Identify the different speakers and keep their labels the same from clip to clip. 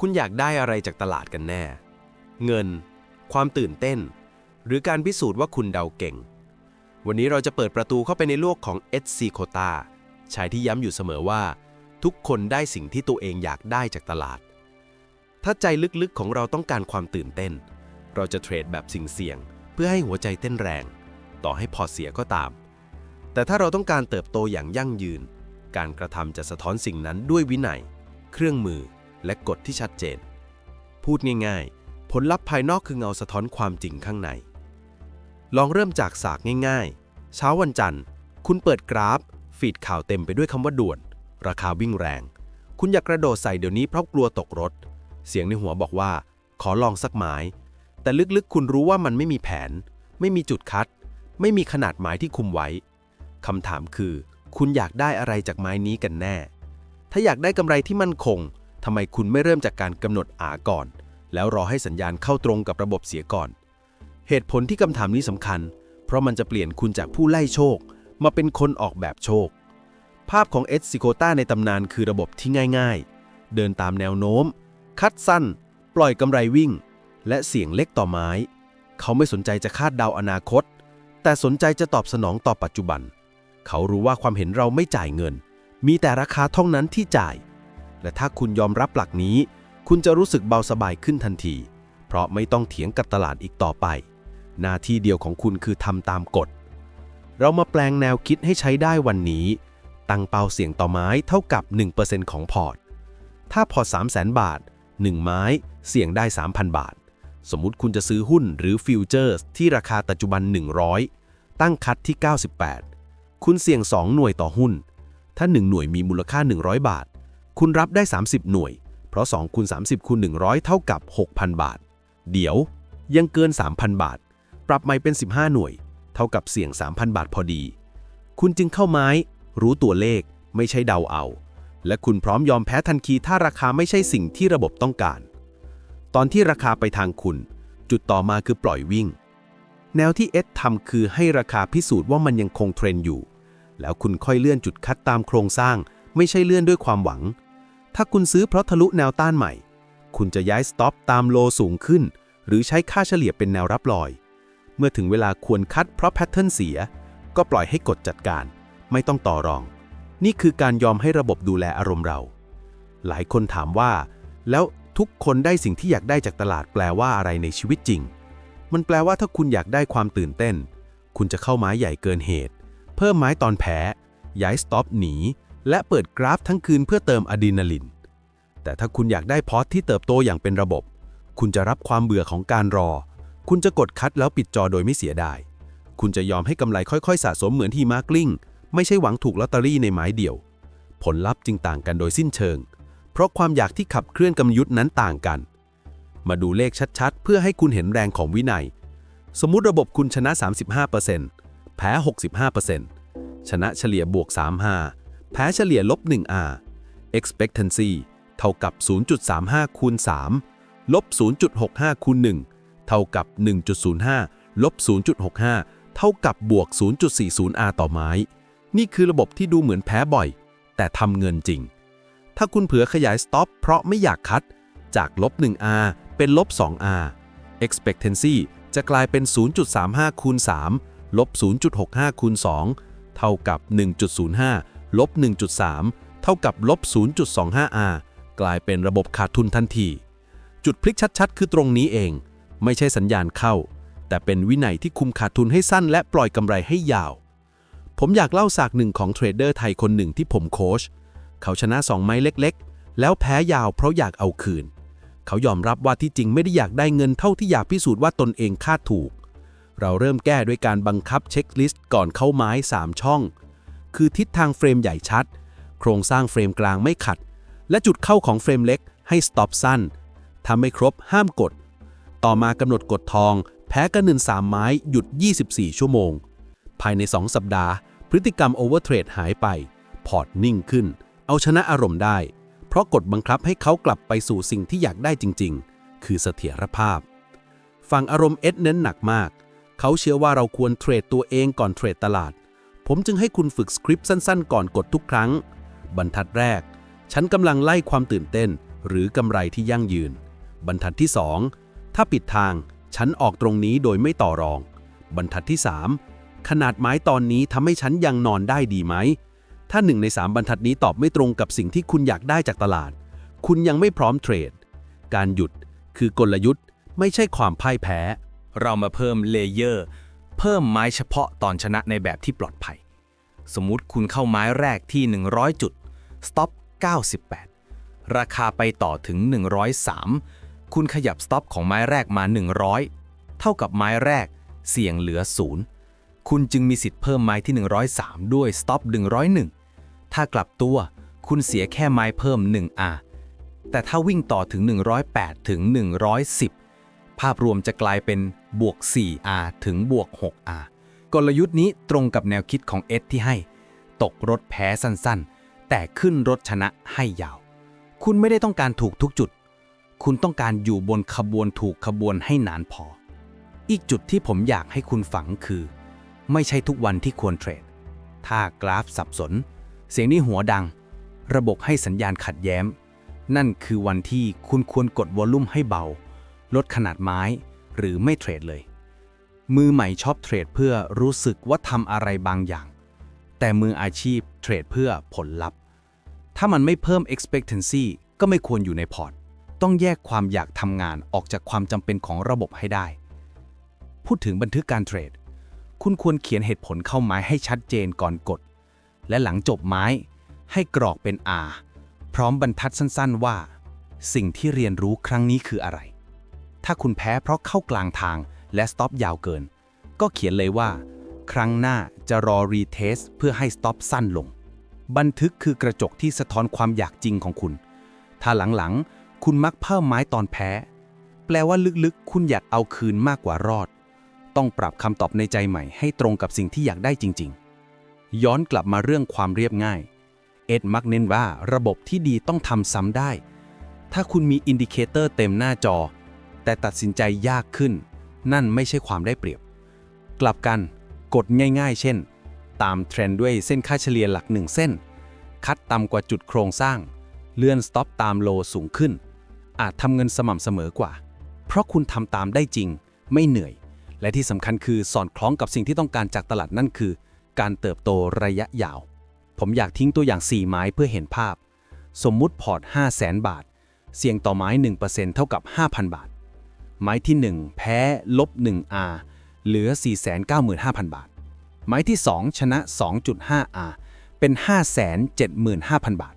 Speaker 1: คุณอยากได้อะไรจากตลาดกันแน่ เงิน ความตื่นเต้น หรือการพิสูจน์ว่าคุณเดาเก่ง วันนี้เราจะเปิดประตูเข้าไปในโลกของเอ c ซีโคตาชายที่ย้ำอยู่เสมอว่า ทุกคนได้สิ่งที่ตัวเองอยากได้จากตลาด ถ้าใจลึกๆของเราต้องการความตื่นเต้น เราจะเทรดแบบสิ่งเสี่ยง เพื่อให้หัวใจเต้นแรง ต่อให้พอเสียก็ตาม แต่ถ้าเราต้องการเติบโตอย่างยั่งยืน การกระทำจะสะท้อนสิ่งนั้นด้วยวินัย เครื่องมือ และกฎที่ชัดเจน พูดง่ายๆ ผลลัพธ์ภายนอกคือเงาสะท้อนความจริงข้างใน ลองเริ่มจากสากง่ายๆ เช้าวันจันทร์ คุณเปิดกราฟ ฟีดข่าวเต็มไปด้วยคำว่าด่วน ราคาวิ่งแรง คุณอยากกระโดดใส่เดี๋ยวนี้เพราะกลัวตกรถ เสียงในหัวบอกว่า ขอลองสักไม้แต่ลึกๆ คุณรู้ว่ามันไม่มีแผน ไม่มีจุดคัด ไม่มีขนาดหมายที่คุมไว้คำถามคือ คุณอยากได้อะไรจากไม้นี้กันแน่ ถ้าอยากได้กำไรที่มั่นคง ทำไมคุณไม่เริ่มจากการกำหนดอาก่อน แล้วรอให้สัญญาณเข้าตรงกับระบบเสียก่อน เหตุผลที่คำถามนี้สำคัญ เพราะมันจะเปลี่ยนคุณจากผู้ไล่โชค มาเป็นคนออกแบบโชค ภาพของเอสซิโคต้าในตำนานคือระบบที่ง่ายๆ เดินตามแนวโน้ม คัดสั้น ปล่อยกำไรวิ่ง และเสี่ยงเล็กต่อไม้ เขาไม่สนใจจะคาดเดาอนาคต แต่สนใจจะตอบสนองต่อปัจจุบัน เขารู้ว่าความเห็นเราไม่จ่ายเงิน มีแต่ราคาเท่านั้นที่จ่าย และถ้าคุณยอมรับหลักนี้ คุณจะรู้สึกเบาสบายขึ้นทันที เพราะไม่ต้องเถียงกับตลาดอีกต่อไป หน้าที่เดียวของคุณคือทำตามกฎ เรามาแปลงแนวคิดให้ใช้ได้วันนี้ ตั้งเป้าเสี่ยงต่อไม้เท่ากับ 1%ของพอร์ต ถ้าพอร์ต300,000 บาท 1 ไม้ เสี่ยงได้ 3,000 บาท สมมุติคุณจะซื้อหุ้นหรือฟิวเจอร์สที่ราคาปัจจุบัน 100 ตั้งคัดที่ 98 คุณเสี่ยง 2 หน่วยต่อหุ้นถ้า 1 หน่วยมีมูลค่า 100 บาท คุณรับได้ 30 หน่วย เพราะ2คูณ30คูณ100 เท่ากับ 6,000 บาท เดี๋ยว ยังเกิน 3,000 บาท ปรับใหม่เป็น 15 หน่วย เท่ากับเสี่ยง 3,000 บาทพอดี คุณจึงเข้าไม้ รู้ตัวเลข ไม่ใช่เดาเอา และคุณพร้อมยอมแพ้ทันทีถ้าราคาไม่ใช่สิ่งที่ระบบต้องการ ตอนที่ราคาไปทางคุณ จุดต่อมาคือปล่อยวิ่ง แนวที่เอสทำคือให้ราคาพิสูจน์ว่ามันยังคงเทรนอยู่ แล้วคุณค่อยเลื่อนจุดคัดตามโครงสร้างไม่ใช่เลื่อนด้วยความหวัง ถ้าคุณซื้อเพราะทะลุแนวต้านใหม่ คุณจะย้ายสต็อปตามโลสูงขึ้น หรือใช้ค่าเฉลี่ยเป็นแนวรับลอย เมื่อถึงเวลาควรคัดเพราะแพทเทิร์นเสีย ก็ปล่อยให้กดจัดการ ไม่ต้องต่อรอง นี่คือการยอมให้ระบบดูแลอารมณ์เรา หลายคนถามว่า แล้วทุกคนได้สิ่งที่อยากได้จากตลาดแปลว่าอะไรในชีวิตจริง มันแปลว่าถ้าคุณอยากได้ความตื่นเต้น คุณจะเข้าไม้ใหญ่เกินเหตุ เพิ่มไม้ตอนแพ้ย้ายสต็อปหนี และเปิดกราฟทั้งคืนเพื่อเติมอะดรีนาลิน แต่ถ้าคุณอยากได้พอร์ตที่เติบโตอย่างเป็นระบบ คุณจะรับความเบื่อของการรอ คุณจะกดคัดแล้วปิดจอโดยไม่เสียดาย คุณจะยอมให้กำไรค่อยๆ สะสมเหมือนที่มาร์กลิงไม่ใช่หวังถูกลอตเตอรี่ในไม้เดียว ผลลัพธ์จึงต่างกันโดยสิ้นเชิง เพราะความอยากที่ขับเคลื่อนกลยุทธ์นั้นต่างกัน มาดูเลขชัดๆ เพื่อให้คุณเห็นแรงของวินัย สมมุติระบบคุณชนะ 35%แพ้ 65%ชนะเฉลี่ยบวก 35 แพ้เฉลี่ยลบ 1R expectancy เท่ากับ 0.35 คูณ 3 ลบ 0.65 คูณ 1 เท่ากับ 1.05 ลบ 0.65 เท่ากับบวก 0.40R ต่อไม้ นี่คือระบบที่ดูเหมือนแพ้บ่อย แต่ทำเงินจริง ถ้าคุณเผื่อขยาย stop เพราะไม่อยากคัด จากลบ 1R เป็นลบ 2R expectancy จะกลายเป็น 0.35 คูณ 3 ลบ 0.65 คูณ 2 เท่ากับ 1.05 ลบ 1.3 เท่ากับลบ 0.25R กลายเป็นระบบขาดทุนทันที จุดพลิกชัดๆ คือตรงนี้เอง ไม่ใช่สัญญาณเข้า แต่เป็นวินัยที่คุมขาดทุนให้สั้นและปล่อยกำไรให้ยาว ผมอยากเล่าสากหนึ่งของเทรดเดอร์ไทยคนหนึ่งที่ผมโค้ช เขาชนะสองไม้เล็กๆ แล้วแพ้ยาวเพราะอยากเอาคืน เขายอมรับว่าที่จริงไม่ได้อยากได้เงินเท่าที่อยากพิสูจน์ว่าตนเองคาดถูก เราเริ่มแก้ด้วยการบังคับเช็คลิสต์ก่อนเข้าไม้ 3 ช่อง คือทิศทางเฟรมใหญ่ชัด โครงสร้างเฟรมกลางไม่ขัด และจุดเข้าของเฟรมเล็กให้สต็อปสั้นถ้าไม่ครบห้ามกด ต่อมากำหนดกดทอง แพ้กระหนึ่น3ไม้หยุด 24 ชั่วโมง ภายใน 2 สัปดาห์ พฤติกรรมโอเวอร์เทรดหายไป พอร์ตนิ่งขึ้น เอาชนะอารมณ์ได้ เพราะกฎบังคับให้เขากลับไปสู่สิ่งที่อยากได้จริง ๆ คือเสถียรภาพ ฝั่งอารมณ์เอสเน้นหนักมาก เขาเชื่อว่าเราควรเทรดตัวเองก่อนเทรดตลาด ผมจึงให้คุณฝึกสคริปต์สั้นๆ ก่อนกดทุกครั้ง บรรทัดแรก ฉันกำลังไล่ความตื่นเต้น
Speaker 2: หรือกำไรที่ยั่งยืน บรรทัดที่ 2 ถ้าปิดทาง ฉันออกตรงนี้โดยไม่ต่อรอง บรรทัดที่ 3 ขนาดไม้ตอนนี้ทำให้ฉันยังนอนได้ดีไหม ถ้าหนึ่งใน3บรรทัดนี้ตอบไม่ตรงกับสิ่งที่คุณอยากได้จากตลาด คุณยังไม่พร้อมเทรด การหยุดคือกลยุทธ์ไม่ใช่ความพ่ายแพ้
Speaker 3: เรามาเพิ่มเลเยอร์ เพิ่มไม้เฉพาะตอนชนะในแบบที่ปลอดภัย สมมุติคุณเข้าไม้แรกที่ 100 จุด stop 98 ราคาไปต่อถึง 103 คุณขยับ stop ของไม้แรกมา 100 เท่ากับไม้แรก เสี่ยงเหลือ 0 คุณจึงมีสิทธิ์เพิ่มไม้ที่ 103 ด้วย stop 101 ถ้ากลับตัวคุณเสียแค่ไม้เพิ่ม 1R แต่ถ้าวิ่งต่อถึง 108 ถึง 110 ภาพรวมจะกลายเป็นบวก 4R ถึงบวก 6R กลยุทธ์นี้ตรงกับแนวคิดของเอ็ดที่ให้ ตกรถแพ้สั้นๆ แต่ขึ้นรถชนะให้ยาว คุณไม่ได้ต้องการถูกทุกจุด คุณต้องการอยู่บนขบวนถูกขบวนให้นานพอ อีกจุดที่ผมอยากให้คุณฝังคือ ไม่ใช่ทุกวันที่ควรเทรด ถ้ากราฟสับสน เสียงนี้หัวดัง ระบบให้สัญญาณขัดแย้ม นั่นคือวันที่คุณควรกดวอลลุ่มให้เบา ลดขนาดไม้ หรือไม่เทรดเลย มือใหม่ชอบเทรดเพื่อรู้สึกว่าทำอะไรบางอย่าง แต่มืออาชีพเทรดเพื่อผลลัพธ์ ถ้ามันไม่เพิ่ม expectancy ก็ไม่ควรอยู่ในพอร์ต ต้องแยกความอยากทำงานออกจากความจำเป็นของระบบให้ได้ พูดถึงบันทึกการเทรด คุณควรเขียนเหตุผลเข้าไม้ให้ชัดเจนก่อนกด และหลังจบไม้ให้กรอกเป็น R พร้อมบรรทัดสั้น ๆ ว่า สิ่งที่เรียนรู้ครั้งนี้คืออะไร ถ้าคุณแพ้เพราะเข้ากลางทางและสต็อปยาวเกิน ก็เขียนเลยว่า ครั้งหน้าจะรอรีเทสเพื่อให้สต็อปสั้นลง บันทึกคือกระจกที่สะท้อนความอยากจริงของคุณ ถ้าหลังๆ คุณมักเพิ่มไม้ตอนแพ้ แปลว่าลึกๆ คุณอยากเอาคืนมากกว่ารอด ต้องปรับคำตอบในใจใหม่ให้ตรงกับสิ่งที่อยากได้จริง ๆ ย้อนกลับมาเรื่องความเรียบง่าย เอ็ดมักเน้นว่าระบบที่ดีต้องทำซ้ำได้ ถ้าคุณมีอินดิเคเตอร์เต็มหน้าจอ แต่ตัดสินใจยากขึ้น นั่นไม่ใช่ความได้เปรียบ กลับกันกดง่ายๆ เช่น ตามเทรนด์ด้วยเส้นค่าเฉลี่ยหลักหนึ่งเส้น คัดต่ำกว่าจุดโครงสร้าง เลื่อนสต็อปตามโลสูงขึ้น อาจทำเงินสม่ำเสมอกว่า เพราะคุณทำตามได้จริง ไม่เหนื่อย และที่สำคัญคือสอดคล้องกับสิ่งที่ต้องการจากตลาดนั่นคือ การเติบโตระยะยาว ผมอยากทิ้งตัวอย่าง 4 ไม้เพื่อเห็นภาพ สมมุติพอร์ต 5 0 0แสนบาท เสี่ยงต่อไม้ 1%เท่ากับ 5,000 บาท ไม้ที่ 1 แพ้ลบ 1R เหลือ 495,000 บาท ไม้ที่ 2 ชนะ 2.5R เป็น 575,000 บาท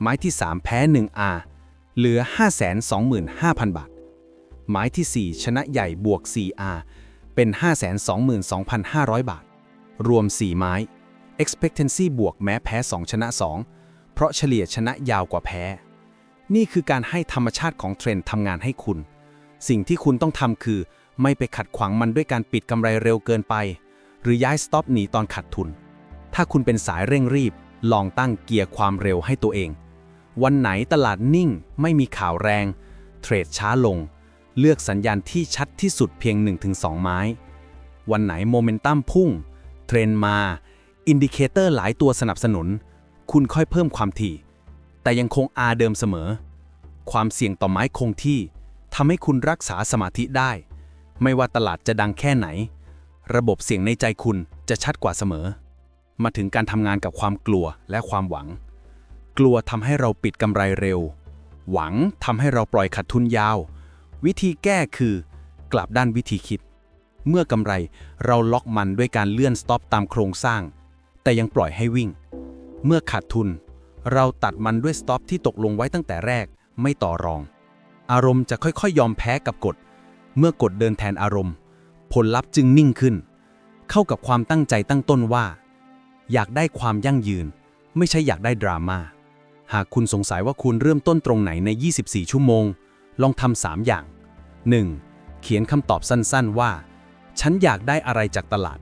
Speaker 3: ไม้ที่ 3 แพ้ 1R เหลือ 525,000 บาท ไม้ที่ 4 ชนะใหญ่บวก 4R เป็น 522,500 บาท รวม 4 ไม้ expectancy บวกแม้แพ้ 2 ชนะ 2 เพราะเฉลี่ยชนะยาวกว่าแพ้ นี่คือการให้ธรรมชาติของเทรนด์ทำงานให้คุณ สิ่งที่คุณต้องทำคือ ไม่ไปขัดขวางมันด้วยการปิดกำไรเร็วเกินไป หรือย้ายสต็อปหนีตอนขาดทุน ถ้าคุณเป็นสายเร่งรีบ ลองตั้งเกียร์ความเร็วให้ตัวเอง วันไหนตลาดนิ่ง ไม่มีข่าวแรง เทรดช้าลง เลือกสัญญาณที่ชัดที่สุดเพียง 1-2 ไม้ วันไหนโมเมนตัมพุ่ง เทรนมา อินดิเคเตอร์หลายตัวสนับสนุน คุณค่อยเพิ่มความถี่ แต่ยังคง R เดิมเสมอ ความเสี่ยงต่อไม้คงที่ ทำให้คุณรักษาสมาธิได้ ไม่ว่าตลาดจะดังแค่ไหน ระบบเสียงในใจคุณจะชัดกว่าเสมอ มาถึงการทำงานกับความกลัวและความหวัง กลัวทำให้เราปิดกำไรเร็ว หวังทำให้เราปล่อยขาดทุนยาว วิธีแก้คือกลับด้านวิธีคิด เมื่อกำไรเราล็อกมันด้วยการเลื่อนสต็อปตามโครงสร้าง แต่ยังปล่อยให้วิ่ง เมื่อขาดทุน เราตัดมันด้วยสต็อปที่ตกลงไว้ตั้งแต่แรกไม่ต่อรอง อารมณ์จะค่อยๆยอมแพ้กับกฎ เมื่อกฎเดินแทนอารมณ์ ผลลัพธ์จึงนิ่งขึ้น เข้ากับความตั้งใจตั้งต้นว่า อยากได้ความยั่งยืน ไม่ใช่อยากได้ดราม่า หากคุณสงสัยว่าคุณเริ่มต้นตรงไหนใน 24 ชั่วโมง ลองทำ3อย่าง 1. เขียนคำตอบสั้นๆว่า ฉันอยากได้อะไรจากตลาด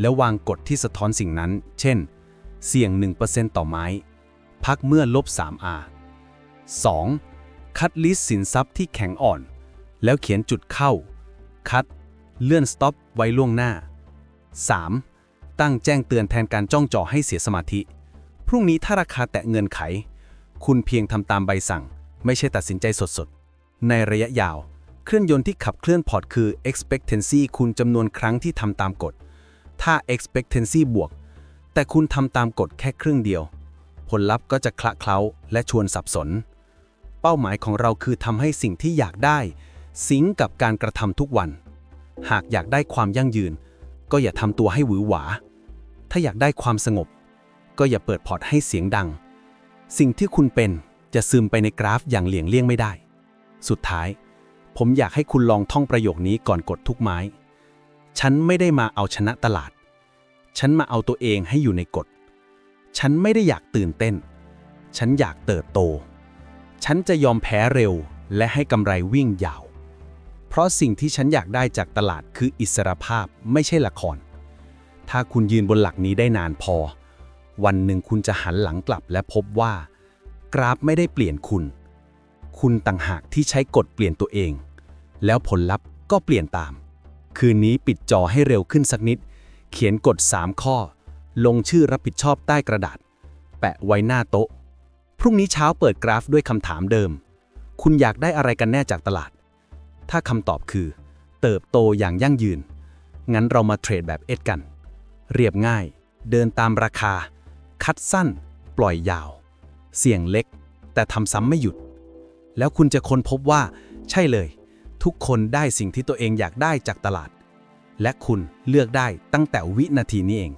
Speaker 3: แล้ววางกฎที่สะท้อนสิ่งนั้น เช่น เสี่ยง 1%ต่อไม้ พักเมื่อลบ 3R 2. คัดลิสต์สินทรัพย์ที่แข็งอ่อน แล้วเขียนจุดเข้า คัด เลื่อนสต็อปไว้ล่วงหน้า 3. ตั้งแจ้งเตือนแทนการจ้องจ่อให้เสียสมาธิ พรุ่งนี้ถ้าราคาแตะเงินไข คุณเพียงทำตามใบสั่ง ไม่ใช่ตัดสินใจสดๆ ในระยะยาว เครื่องยนต์ที่ขับเคลื่อนพอร์ตคือ expectancy คุณจำนวนครั้งที่ทำตามกฎ ถ้า expectancy บวก แต่คุณทำตามกฎแค่ครึ่งเดียว ผลลัพธ์ก็จะคละเคล้าและชวนสับสน เป้าหมายของเราคือทำให้สิ่งที่อยากได้สิงกับการกระทำทุกวัน หากอยากได้ความยั่งยืน ก็อย่าทำตัวให้หวือหวา ถ้าอยากได้ความสงบ ก็อย่าเปิดพอร์ตให้เสียงดัง สิ่งที่คุณเป็นจะซึมไปในกราฟอย่างเหลี่ยงเลี่ยงไม่ได้ สุดท้าย ผมอยากให้คุณลองท่องประโยคนี้ก่อนกดทุกไม้ ฉันไม่ได้มาเอาชนะตลาด ฉันมาเอาตัวเองให้อยู่ในกฎ ฉันไม่ได้อยากตื่นเต้น ฉันอยากเติบโต ฉันจะยอมแพ้เร็วและให้กำไรวิ่งยาว เพราะสิ่งที่ฉันอยากได้จากตลาดคืออิสรภาพไม่ใช่ละคร ถ้าคุณยืนบนหลักนี้ได้นานพอ วันหนึ่งคุณจะหันหลังกลับและพบว่า กราฟไม่ได้เปลี่ยนคุณ คุณต่างหากที่ใช้กฎเปลี่ยนตัวเอง แล้วผลลัพธ์ก็เปลี่ยนตาม คืนนี้ปิดจอให้เร็วขึ้นสักนิด เขียนกฎ 3 ข้อ ลงชื่อรับผิดชอบใต้กระดาษ แปะไว้หน้าโต๊ะ พรุ่งนี้เช้าเปิดกราฟด้วยคำถามเดิม คุณอยากได้อะไรกันแน่จากตลาด ถ้าคำตอบคือ เติบโตอย่างยั่งยืน งั้นเรามาเทรดแบบเอ็ดกัน เรียบง่าย เดินตามราคา คัดสั้น ปล่อยยาว เสี่ยงเล็ก แต่ทำซ้ำไม่หยุด แล้วคุณจะค้นพบว่า ใช่เลย ทุกคนได้สิ่งที่ตัวเองอยากได้จากตลาด และคุณเลือกได้ตั้งแต่วินาทีนี้เอง